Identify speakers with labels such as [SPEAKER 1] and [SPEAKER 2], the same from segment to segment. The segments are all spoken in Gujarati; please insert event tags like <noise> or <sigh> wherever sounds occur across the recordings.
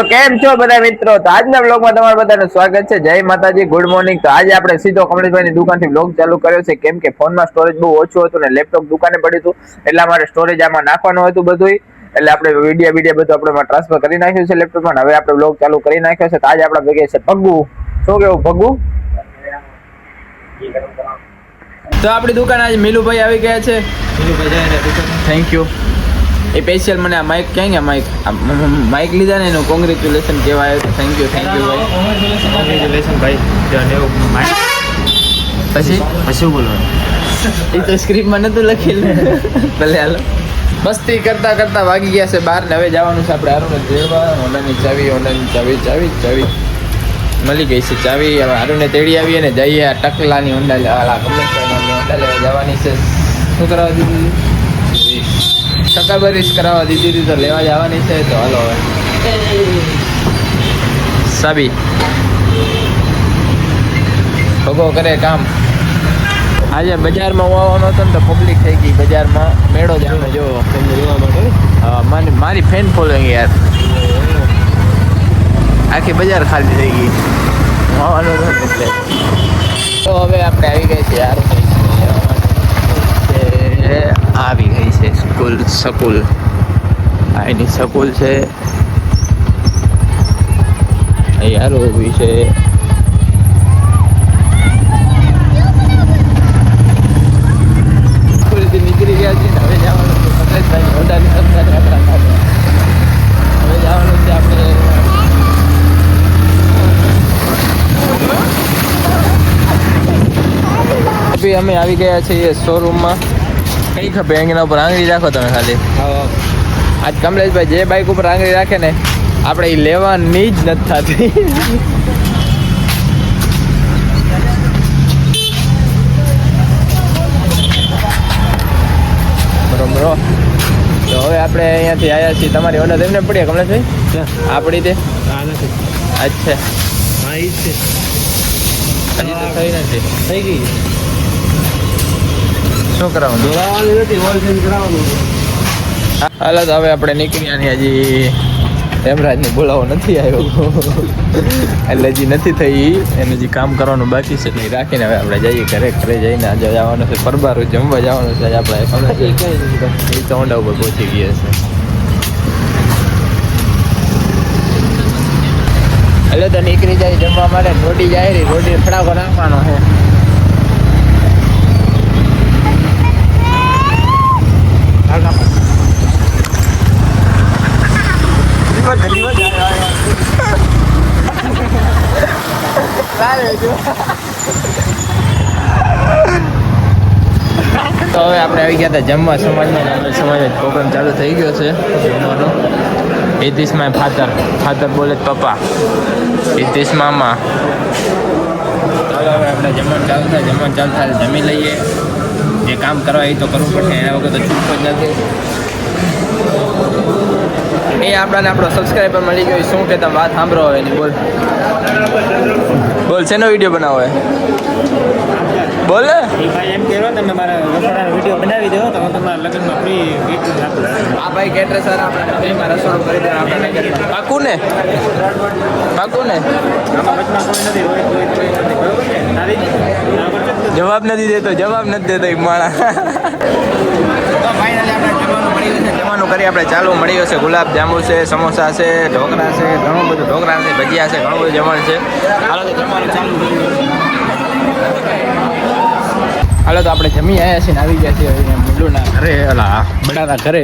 [SPEAKER 1] તો કેમ છો બધા મિત્રો? તો આજના બ્લોગમાં તમારું બધાનું સ્વાગત છે. જય માતાજી ગુડ મોર્નિંગ તો આજે આપણે સીધો કમલેશભાઈની દુકાનથી બ્લોગ ચાલુ કર્યો છે. કેમ કે ફોનમાં સ્ટોરેજ બહુ ઓછું હતું ને લેપટોપ દુકાને પડ્યું હતું. એટલા માટે સ્ટોરેજ આમાં નાખવાનું હતું બધું એટલે આપણે વીડિયો વીડિયો બધું આપણે ટ્રાન્સફર કરી નાખ્યું છે લેપટોપમાં હવે આપણે બ્લોગ ચાલુ કરી નાખ્યો છે. તો આજે આપણે ભેગે છે પગ્ગુ શું કેવું ભગુ? તો આપણી દુકાન આજે મિલુભાઈ આવી ગયા છે. થેન્ક યુ એ સ્પેશિયલ મને આ માઇક ક્યાં ગયા માઇક માઇક લીધા ને એનું કોંગ્રેચ્યુલેશન કહેવાય થેન્ક યુ થેન્ક યુ ભાઈ
[SPEAKER 2] કોંગ્રેચ્યુલેશન ભાઈ
[SPEAKER 1] પછી
[SPEAKER 2] પછી બોલવાનું
[SPEAKER 1] એ તો સ્ક્રિપ્ટમાં લખી લખેલું ભલે હાલો મસ્તી કરતા કરતા વાગી ગયા છે બહાર ને હવે જવાનું છે આપણે આરુને તેડવા હોન્ડાની ચાવી હોન્ડાની ચાવી ચાવી ચાવી મળી ગઈ છે ચાવી હવે આરુને તેડી આવીએ ને જઈએ આ ટકલાની ઊંડા લેવા કમલેશભાઈ ઊંડા લેવા જવાની છે શું કરવા દીધી ટકાબરીશ કરાવવા દીધી હતી તો લેવા જવાની છે તો હાલો હવે સાબી ભગો કરે કામ આજે બજારમાં હું આવવાનો હતો ને તો પબ્લિક થઈ ગઈ બજારમાં મેળો જ આવે જો
[SPEAKER 2] તમને જોવા માટે
[SPEAKER 1] હા, મારી મારી ફેન ફોલોઈંગ યાર આખી બજાર ખાલી થઈ ગઈ હું આવવાનો હતો ને એટલે તો હવે આપણે આવી ગઈ છે યાર એ આવી ગઈ છે સ્કૂલ, સકુલ. આ એની સકુલ છે. યાર ઊભી છે. નીકળી ગયા છે હવે જવાનું. હવે જવાનું છે આપણે. અમે આવી ગયા છીએ શોરૂમમાં કઈ ખપે એના ઉપર આંગળી રાખો તમે ખાલી. આજ કમલેશભાઈ જે બાઈક ઉપર આંગળી રાખે ને આપણે એ લેવાની જ નથી થતી. બરોબર તો હવે આપણે અહીંયાથી આવ્યા છીએ. તમારી ઓર્ડર એમને પડી કમલેશભાઈ? આપણી તે અચ્છા
[SPEAKER 2] હા ઈ છે.
[SPEAKER 1] હજી તો થઈ નથી.
[SPEAKER 2] થઈ ગઈ.
[SPEAKER 1] શું
[SPEAKER 2] નથી કરાવવાનું
[SPEAKER 1] હાલો તો હવે આપણે નીકળ્યા ને હજી હેમરાજને બોલાવો નથી આવ્યો. એટલે હજી નથી થઈ. એને હજી કામ કરવાનું બાકી છે એટલે રાખીને હવે આપણે જઈએ ઘરે ઘરે જઈને આજે જવાનું છે પરબારું જમવા જવાનું છે આપણે એ ઊંડા ઉપર પહોંચી ગયા છે. એટલે તો નીકળી જાય જમવા માટે રોટી જાય રહી રોટી ફટાકો નાખવાનો છે તો હવે આપણે આવી ગયા હતા જમવા સમાજમાં આપણે સમાજ પ્રોગ્રામ ચાલુ થઈ ગયો છે જમવાનો. Hitesh my father. ફાધર બોલે પપ્પા. હિતેશ મામા. ચાલો, હવે આપણે જમવાનું ચાલુ થાય. જમવાનું ચાલુ થાય તો જમી લઈએ. જે કામ કરવા એ તો કરવું પડશે એના વગર તો છૂટકો જ નથી. એ આપણાને આપણો સબસ્ક્રાઈબર મળી ગયો શું કે તમે વાત સાંભળો હવે એની બોલ. બોલ, શેનો વીડિયો બનાવો હે બોલ?
[SPEAKER 2] ભાઈ એમ કહેલો તમે મારા રસોડાનો વીડિયો બનાવી દો તો હું તમારા લગ્નમાં ફ્રી ગીફ્ટ આપું.
[SPEAKER 1] આ ભાઈ કેટરે સર આપણે એમાં રસોડું કરી દે આપણે પાકું ને પાકું ને જવાબ નથી દેતો જવાબ નથી દેતો એક માણા તો ફાઇનલી આપણે જમવાનું મળી ગયું છે. જમવાનું કરી આપણે ચાલુ મળી ગયું છે. ગુલાબ જાંબુ છે સમોસા છે ઢોકળા છે ઘણું બધું ઢોકળા છે ભજીયા છે ઘણું બધું જમણ છે. હાલો તો જમવાનું ચાલુ. હાલો તો આપણે જમી આવ્યા છીએ ને આવી ગયા છીએ હવે મીલુના ઘરે. અલા. બડાના ઘરે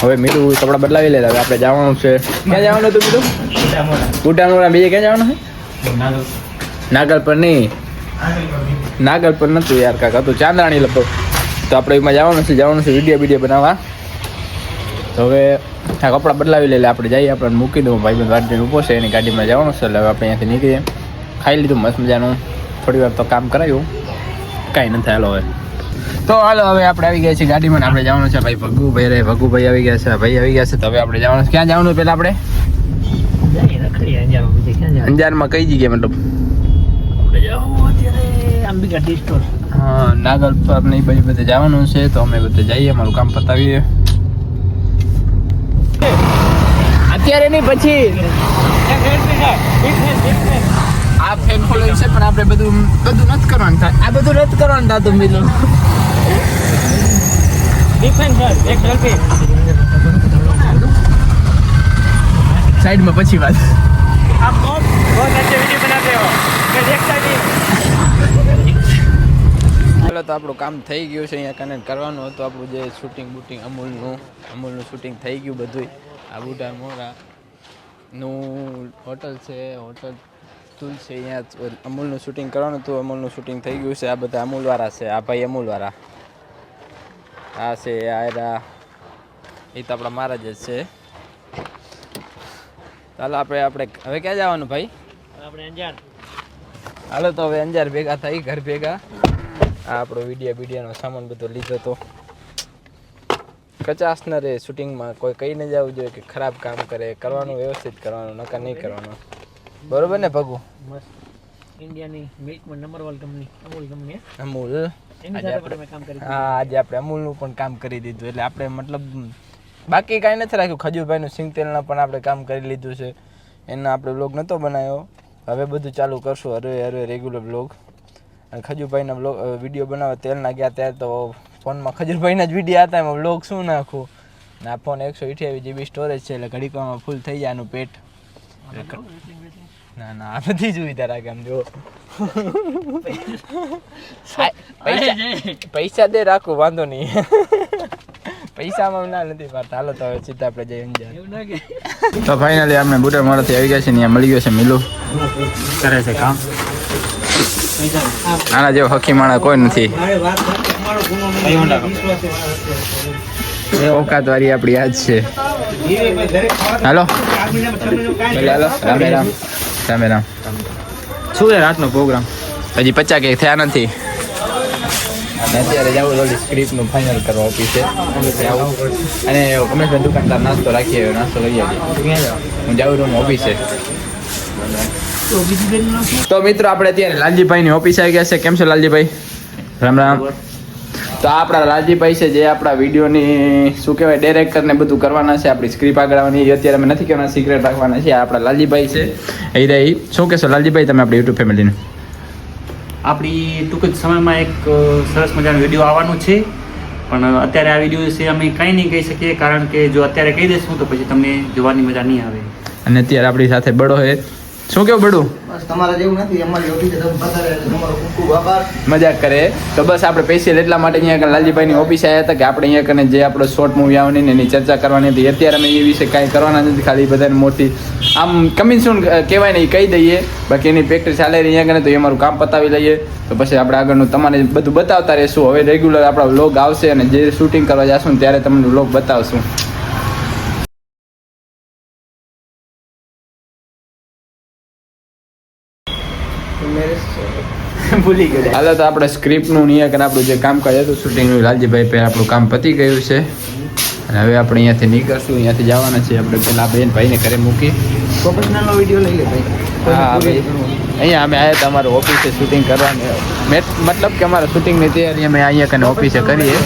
[SPEAKER 1] હવે મીઠું કપડાં બદલાવી લેતા હવે આપણે જવાનું છે. ક્યાં જવાનું હતું મીઠું બુટાનોરા બીજે ક્યાં જવાનું છે? નાગલ પર નહીં નાગલ પર નતું યાર કાકા હતું ચાંદરાણી લગભગ તો આપણે એમાં જવાનું છે જવાનું છે વીડિયો વીડિયો બનાવવા. તો હવે આ કપડાં બદલાવી લઈએ આપણે જઈએ આપણે મૂકી દઉં ભાઈ વાડી ઊભો છે એની ગાડીમાં જવાનું છે એટલે હવે આપણે અહીંયાથી નીકળીએ. ખાઈ લીધું મસ્ત મજાનું. થોડી વાર તો કામ કરાયું. કાંઈ નથી હાલો હવે. તો હાલો હવે આપણે આવી ગયા છીએ ગાડીમાં આપણે જવાનું છે ભાઈ ભગુભાઈ રે ભગુભાઈ આવી ગયા છે ભાઈ આવી ગયા છે તો હવે આપણે જવાનું છે. ક્યાં જવાનું પહેલાં આપણે?
[SPEAKER 2] અંજારમાં
[SPEAKER 1] કઈ જગ્યાએ મતલબ? હા નાગલ પર નહીં એ બધે જવાનું છે તો અમે બધે જઈએ અમારું કામ પતાવીએ. અત્યારે નહીં પછી. આ ફેન ફોલોઈંગ છે પણ આપણે બધું બધું નથી કરવાનું. થાય આ બધું રદ કરવાનું થતું મિલું. સાઈડમાં પછી વાત. ચાલો તો આપણું કામ થઈ ગયું છે અહીંયા કને કરવાનું હતું. આપણું જે શૂટિંગ બૂટિંગ અમૂલનું અમૂલનું શૂટિંગ થઈ ગયું બધું આ બુટા મોરા નું હોટલ છે હોટલ તુલ છે અહીંયા અમૂલનું શૂટિંગ કરવાનું હતું અમૂલનું શૂટિંગ થઈ ગયું છે. આ બધા અમૂલવાળા છે આ ભાઈ અમૂલવાળા. આ છે આયરા એ તો આપણા મહારાજ જ છે. ચાલો આપણે આપણે હવે ક્યાં જવાનું ભાઈ? અંજાર. હાલો તો હવે અંજાર ભેગા થઈ ઘર ભેગા. આ આપણો વિડીયા વિડીયાનો સામાન બધો લીધો તો. કચાશ ન રહે શૂટિંગમાં કોઈ કહી ન જવું જોઈએ કે ખરાબ કામ કરે કરવાનું વ્યવસ્થિત કરવાનું નકા નહીં કરવાનું. બરોબર ને ભગુ?
[SPEAKER 2] ઇન્ડિયાની મિલ્કમાં number one company Amul
[SPEAKER 1] company
[SPEAKER 2] Amul.
[SPEAKER 1] આજે આપણે હા આજે આપણે અમૂલનું પણ કામ કરી દીધું. એટલે આપણે મતલબ બાકી કાંઈ નથી રાખ્યું. ખજૂરભાઈનું સિંગ તેલના પણ આપણે કામ કરી લીધું છે. એનો આપણે બ્લોગ નહોતો બનાવ્યો. હવે બધું ચાલુ કરશું હરવે હરવે રેગ્યુલર બ્લોગ અને ખજૂરભાઈના બ્લોગ વીડિયો બનાવવા તેલના ગયા ત્યારે તો ફોનમાં ખજૂરભાઈના જ વીડિયો હતા. એમાં બ્લોગ શું નાખું? ને ફોન એકસો અઠ્યાવીસ જીબી સ્ટોરેજ છે એટલે ઘડીકામાં ફૂલ થઈ જાય આનું પેટ. ના ના આ બધી સુવિધા તારા કેમ જો પૈસા પૈસા દે રાખું વાંધો નહીં. <laughs> પૈસામાં ના નથી પાડતા. હાલો તો હવે સીધા આપણે જઈ
[SPEAKER 2] કે
[SPEAKER 1] તો ફાઇનલી આપણે બુટા મોડાથી આવી ગયા છે ને મળી ગયો છે મિલુ.
[SPEAKER 2] કરે છે કામ.
[SPEAKER 1] આના જેવો હકી માણા કોઈ નથી. ઓકાત વાળી આપણી આજ છે. હાલો હાલો રામે રામ. રામે રામ
[SPEAKER 2] શું છે રાતનો પ્રોગ્રામ
[SPEAKER 1] હજી પચાસ કે થયા નથી. અને અત્યારે જવું ઓલી સ્ક્રિપ્ટનું ફાઇનલ કરવા ઓફિસે અને કમલેશભાઈ દુકાનદાર નાસ્તો રાખીએ નાસ્તો લઈ આવીએ. હું જાઉં છું ઓફિસે તો મિત્રો આપણે અત્યારે લાલજીભાઈની ઓફિસ આવી ગયા છે. કેમ છે લાલજીભાઈ? રામ રામ. તો આપણા લાલજીભાઈ છે જે આપણા વિડીયોની શું કહેવાય ડાયરેક્ટર ને બધું કરવાના છે. આપણી સ્ક્રિપ્ટ આગળ આવવાની અત્યારે અમે નથી કહેવાના સિક્રેટ રાખવાના છે. આપણા લાલજીભાઈ છે. એ રહી શું કહેશો લાલજીભાઈ તમે આપણી યુટ્યુબ ફેમિલીને
[SPEAKER 3] આપણી ટૂંક જ સમયમાં એક સરસ મજાનો વીડિયો આવવાનો છે. પણ અત્યારે આ વીડિયો વિશે અમે કંઈ નહીં કહી શકીએ કારણ કે જો અત્યારે કહી દઈશું તો પછી તમને જોવાની મજા નહીં આવે.
[SPEAKER 1] અને અત્યારે આપણી સાથે બડો છે. શું કેવું બડું?
[SPEAKER 4] તમારા જેવું નથી અમારી ઓફિસે તમારો ખૂબ ખૂબ આભાર.
[SPEAKER 1] મજાક કરે. તો બસ આપણે સ્પેશિયલ એટલા માટે અહીંયા લાલજીભાઈની ઓફિસ આવ્યા હતા કે આપણે અહીંયા કને જે આપણો શોર્ટ મૂવી આવવાની ને એની ચર્ચા કરવાની હતી અત્યારે અમે એ વિશે કાંઈ કરવાના નથી ખાલી બધાને મોટી આમ કમિંગ સૂન કહેવાય ને એ કહી દઈએ. બાકી એની ફેક્ટરી ચાલે અહીંયા કને તો એ અમારું કામ પતાવી લઈએ. તો પછી આપણે આગળનું તમારે બધું બતાવતા રહેશું. હવે રેગ્યુલર આપણા વ્લોગ આવશે અને જે શૂટિંગ કરવા જશું ને ત્યારે તમને વ્લોગ બતાવશું. ભૂલી ગયો. હાલો તો આપણે સ્ક્રિપ્ટનું નિયક અને આપણું જે કામકાજ હતું શૂટિંગનું લાલજીભાઈ પહેલાં આપણું કામ પતી ગયું છે. અને હવે આપણે અહીંયાથી નીકળશું અહીંયાથી જવાના છીએ. આપણે પહેલાં બેન ભાઈને ઘરે મૂકી.
[SPEAKER 4] પ્રોફેશનલનો વીડિયો લઈ લે ભાઈ.
[SPEAKER 1] હા ભાઈ અહીંયા અમે આવ્યા હતા અમારું ઓફિસે શૂટિંગ કરવાની. મતલબ કે અમારા શૂટિંગની તૈયારી અમે અહીંયા કને ઓફિસે કરીએ.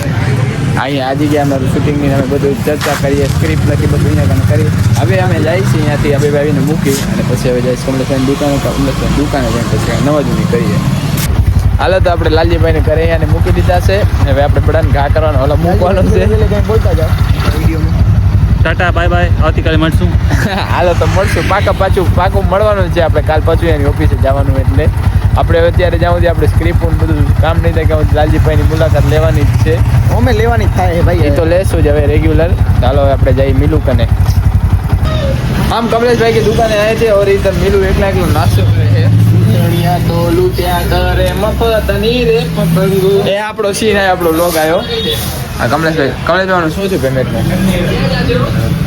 [SPEAKER 1] અહીંયા આ જગ્યા અમારું શૂટિંગની અમે બધું ચર્ચા કરીએ સ્ક્રિપ્ટ લખી બધું અહીંયા કને કરીએ. હવે અમે જાય છીએ અહીંયાથી હવે આવીને મૂકી અને પછી હવે જઈશ કમલેશભાઈની દુકાને કમલેશભાઈની દુકાને જઈને પછી નવા જૂની કરીએ. હાલો તો આપણે લાલજીભાઈને ઘરે અને મૂકી દીધા છે. હવે આપણે બધાને ઘા કરવાનો. ઓલો મૂકવાનો છે.
[SPEAKER 4] બોલતા જાઓ.
[SPEAKER 3] Tata bye bye. આવતીકાલે મળશું. <laughs>
[SPEAKER 1] હાલો તો મળશું. પાકા પાછું પાકું મળવાનું છે આપણે. કાલ પાછું એની ઓફિસે જવાનું એટલે. આપણે અત્યારે જ્યાં સુધી આપણે સ્ક્રિપ્ટ બધું કામ નહીં થાય કે લાલજીભાઈની મુલાકાત લેવાની જ છે.
[SPEAKER 4] અમે લેવાની જ થાય ભાઈ.
[SPEAKER 1] એ તો લેશું જ હવે રેગ્યુલર ચાલો હવે આપણે જઈએ મિલું કને. આમ કમલેશભાઈ કે દુકાને આવે છે ઓર ઇધર મિલું એકલા એકલું નાસ્તો કરે છે. દુનિયા તો લૂટ્યા કરે મફતની રે પતંગો એ આપણો સીન આય આપણો લોગ આવ્યો. આ કમલેશભાઈ કમલેશભાઈ શું છે પેમેન્ટ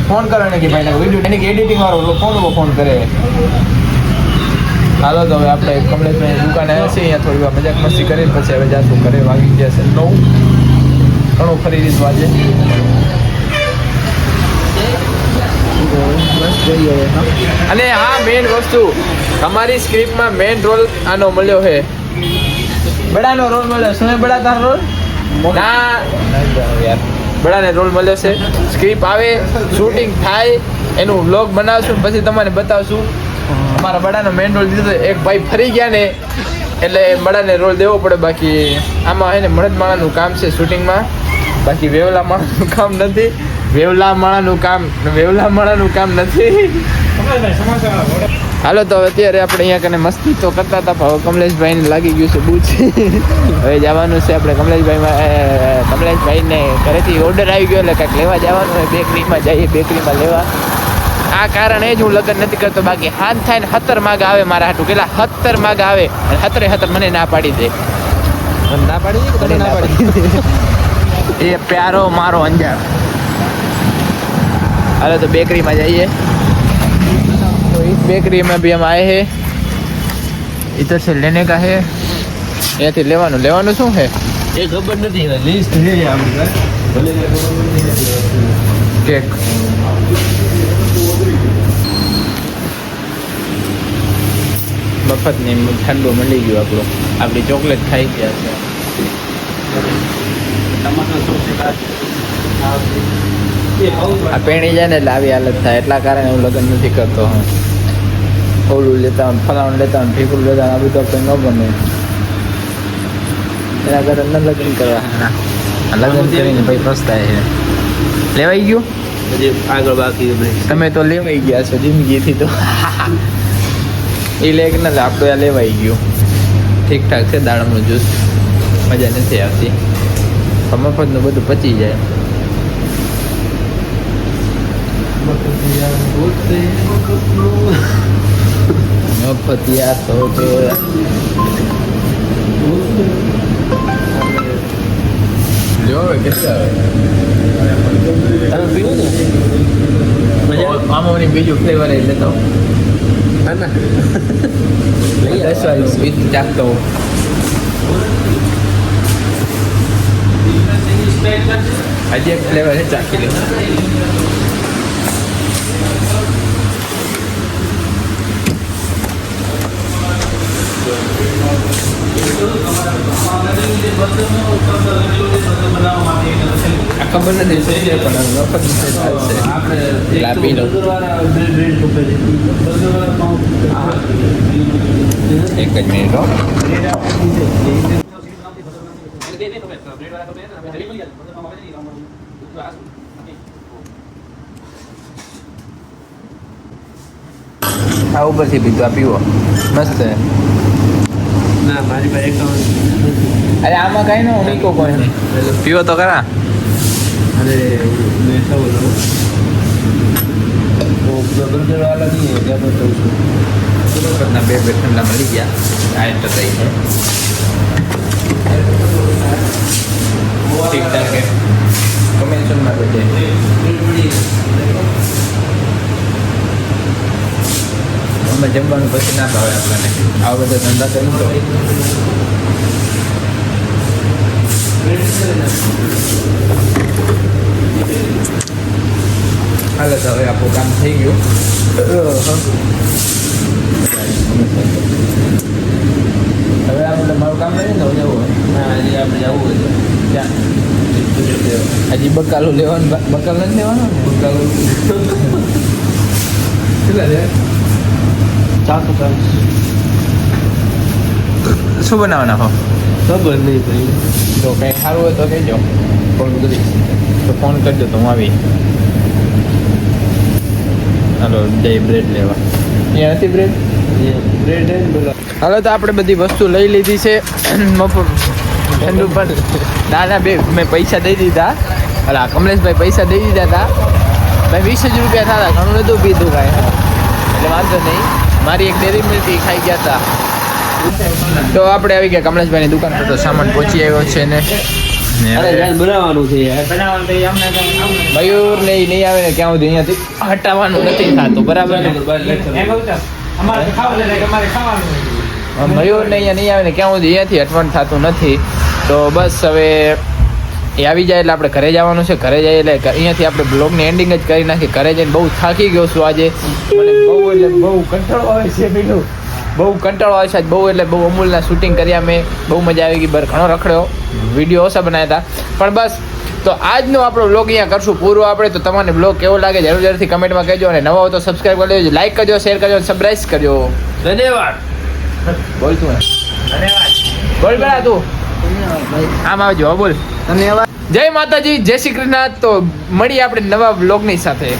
[SPEAKER 1] ફોન કરો ને કે ભાઈ વિડિયો એની એડિટિંગ વાળો ફોન ઉપર ફોન કરે. હાલો તો હવે આપણે કમલેશભાઈ દુકાને આવ્યા છીએ અહીંયા થોડી વાર મજાક મસ્તી કરીને પછી હવે જાશું ઘરે વાગી ગયા છે નવ. ઘણું ખરીદી દીધું આજે
[SPEAKER 4] બસ જોઈએ હવે હા
[SPEAKER 1] અને હા મેઇન વસ્તુ અમારી સ્ક્રિપ્ટમાં મેઇન રોલ આનો મળ્યો છે. બડાનો રોલ મળ્યો. શું બડા તારો રોલ ના. યાર બધાને રોલ મળ્યો છે. સ્ક્રિપ્ટ આવે શૂટિંગ થાય એનું વ્લોગ બનાવશું પછી તમને બતાવશું. અમારા બડાનો મેઇન રોલ દીધો એક ભાઈ ફરી ગયા ને એટલે બડાને રોલ દેવો પડે. બાકી આમાં એને મળદ માળાનું કામ છે શૂટિંગમાં બાકી વેવલા માળાનું કામ નથી. વેવલા માળાનું કામ વેવલા માળાનું કામ નથી. હાલો તો અત્યારે આપણે અહીંયા કને મસ્તી તો કરતા હતા પણ કમલેશભાઈને લાગી ગયું છે બૂચ હવે જવાનું છે આપણે કમલેશભાઈમાં કમલેશભાઈને ઘરેથી ઓર્ડર આવી ગયો એટલે કાંઈક લેવા જવાનું હોય બેકરીમાં જઈએ બેકરીમાં લેવા. આ કારણ જ હું લગ્ન નથી કરતો બાકી હાથ થાય ને હતર માગ આવે મારા હાટું કેટલા હતર માગ આવે અને હતરે હતર મને ના પાડી દે.
[SPEAKER 2] ના પાડી દે
[SPEAKER 1] મને ના પાડી એ પ્યારો મારો અંજાર. હાલો તો બેકરીમાં જઈએ तो इस बेकरी में भी हम आए हैं इधर से लेने का है અહીંયાથી લેવાનું લેવાનું શું છે
[SPEAKER 2] એ ખબર નથી લિસ્ટ છે આપણી ભલે
[SPEAKER 1] કેક મફત ની ઠંડુ મળી ગયું આપણું આપણી ચોકલેટ ખાઈ ગયા છે આ પેણી જાય ને એટલે આવી હાલત થાય. એટલા કારણે હું લગ્ન નથી કરતો હું. ઓલું લેતા હોય ફલાણું લેતા હોય ઠીકું લેતા આ બધું આપણે ન બને એના કારણે ન લગ્ન કરવા. લગ્ન કરીને ભાઈ પસ્તાય છે. લેવાઈ ગયું?
[SPEAKER 2] પછી આગળ બાકી
[SPEAKER 1] તમે તો લેવાઈ ગયા છો જિંદગીથી તો. એ લે કે ના આપણે આ લેવાઈ ગયું. ઠીક ઠાક છે દાડમનું જ્યુસ મજા નથી આવતી. સમફતનું બધું પચી જાય. મફતિયા તો જોયા લ્યો હવે કેટલા
[SPEAKER 2] તમે પીવું ને
[SPEAKER 1] આમાં બીજું ફ્લેવર એ લેતો
[SPEAKER 2] હા ના
[SPEAKER 1] દસ વાળી સ્વીટ ચાખતો હોઉં. હજી એક ફ્લેવર છે ચાખી લે ખબર નથી પણ વખત એક જ મિનિટ હો. આ ઉપરથી પીધું આ પીવો. મસ્ત.
[SPEAKER 2] ના મારી પાસે એકાઉન્ટ
[SPEAKER 1] અરે આમાં કઈ નો નીકો કોઈ. નહીં પીવો તો ખરા.
[SPEAKER 2] અરે મેં સૌ બર્ગર વાળા નહીં ત્યાં કહું છું.
[SPEAKER 1] બે બે ઠંડા મળી ગયા. એન્ટર થઈ ઠીક ઠાક કમેન્શન બધે અમે જમવાનું પછી ના ભાવે આપણને. આવા બધા ધંધા કરી તો. હાલે તો હવે આપણું કામ થઈ ગયું. હવે આપણે મારું કામ નહીં ને જવું
[SPEAKER 2] હજી આપણે જવું હોય તો.
[SPEAKER 1] ક્યાં? હજી બકાલું લેવાનું બકાલ નથી લેવાનું? બકાલું. કેટલા
[SPEAKER 2] ચાકુ
[SPEAKER 1] શું બનાવવાના હો?
[SPEAKER 2] ખબર નહીં ભાઈ.
[SPEAKER 1] તો કંઈ સારું હોય તો કહેજો. ફોન કરીશ તો ફોન કરજો તો હું આવી. હાલો જય બ્રેડ લેવા. અહીંયા નથી બ્રેડ?
[SPEAKER 2] બ્રેડ
[SPEAKER 1] હાલો તો આપણે બધી વસ્તુ લઈ લીધી છે. મફત ઠંડુ <laughs> પણ ના ના બે મેં પૈસા દઈ દીધા. અલા કમલેશભાઈ પૈસા દઈ દીધા હતા. ભાઈ વીસ જ રૂપિયા થતા ઘણું નહોતું પીધું કાંઈ. એટલે વાંધો નહીં. મારી એક ડેરી મિલ્ક ખાઈ ગયા હતા તો આપણે આવી ગયા કમલેશભાઈની દુકાન પર તો સામાન પહોંચી આવ્યો છે ને.
[SPEAKER 2] બનાવવાનું છે
[SPEAKER 1] મયુર નહીં નહીં આવે ને ક્યાં સુધી અહીંયાથી હટાવવાનું નથી થતું બરાબર મયુર ને અહીંયા નહીં આવે ને ક્યાં સુધી અહીંયાથી હટવાનું થતું નથી. તો બસ હવે એ આવી જાય એટલે આપણે ઘરે જવાનું છે. ઘરે જઈએ એટલે અહીંયાથી આપણે બ્લોગની એન્ડિંગ જ કરી નાખી. ઘરે જઈને બહુ થાકી ગયો છું આજે. મને બહુ એટલે બહુ કંટાળો આવે છે પેલું. બહુ કંટાળો આવે છે. આજ બહુ એટલે બહુ અમૂલના શૂટિંગ કર્યા મેં. બહુ મજા આવી ગઈ. બર ઘણો રખડ્યો. વીડિયો ઓછા બનાવ્યા હતા. પણ બસ તો આજનો આપણો બ્લોગ અહીંયા કરશું પૂરો આપણે. તો તમને બ્લોગ કેવો લાગે જરૂર જરૂરથી કમેન્ટમાં કહેજો. અને નવા હો તો સબસ્ક્રાઈબ કરી લેજો. લાઈક કરજો શેર કરજો સબસ્ક્રાઈબ કરજો.
[SPEAKER 2] ધન્યવાદ.
[SPEAKER 1] બોલ તું.
[SPEAKER 2] ધન્યવાદ.
[SPEAKER 1] બોલ બેડા તું. આમ આવજો બોલ.
[SPEAKER 4] ધન્યવાદ
[SPEAKER 1] જય માતાજી જય શ્રી કૃષ્ણ તો મળીએ આપણે નવા બ્લોગની સાથે.